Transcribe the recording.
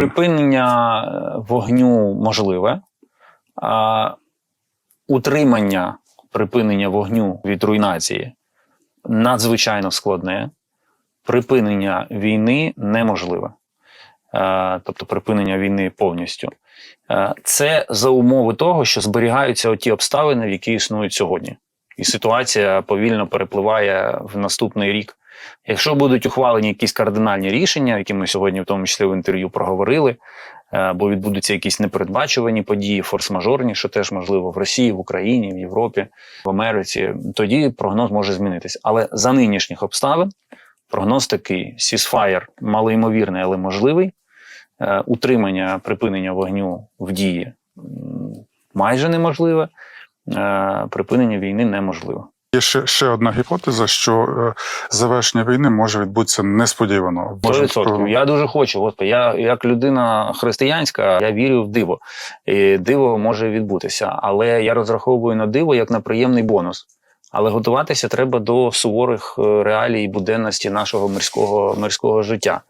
Припинення е, вогню можливе, а утримання припинення вогню від руйнації надзвичайно складне. Припинення війни неможливе. Е, Тобто припинення війни повністю. Е, Це за умови того, що зберігаються ті обставини, які існують сьогодні. І ситуація повільно перепливає в наступний рік. Якщо будуть ухвалені якісь кардинальні рішення, які ми сьогодні, в тому числі в інтерв'ю, проговорили, е, або відбудуться якісь непередбачувані події, форс-мажорні, що теж можливо в Росії, в Україні, в Європі, в Америці, тоді прогноз може змінитися. Але за нинішніх обставин прогноз такий: сісфаєр малоймовірний, але можливий. Е, Утримання припинення вогню в дії майже неможливе. Е, Припинення війни неможливо. Є ще, ще одна гіпотеза, що е, завершення війни може відбутися несподівано. Може, 100%. Я дуже хочу. Господи, я як людина християнська, я вірю в диво. І диво може відбутися. Але я розраховую на диво як на приємний бонус. Але готуватися треба до суворих е, реалій буденності нашого мирського, мирського життя.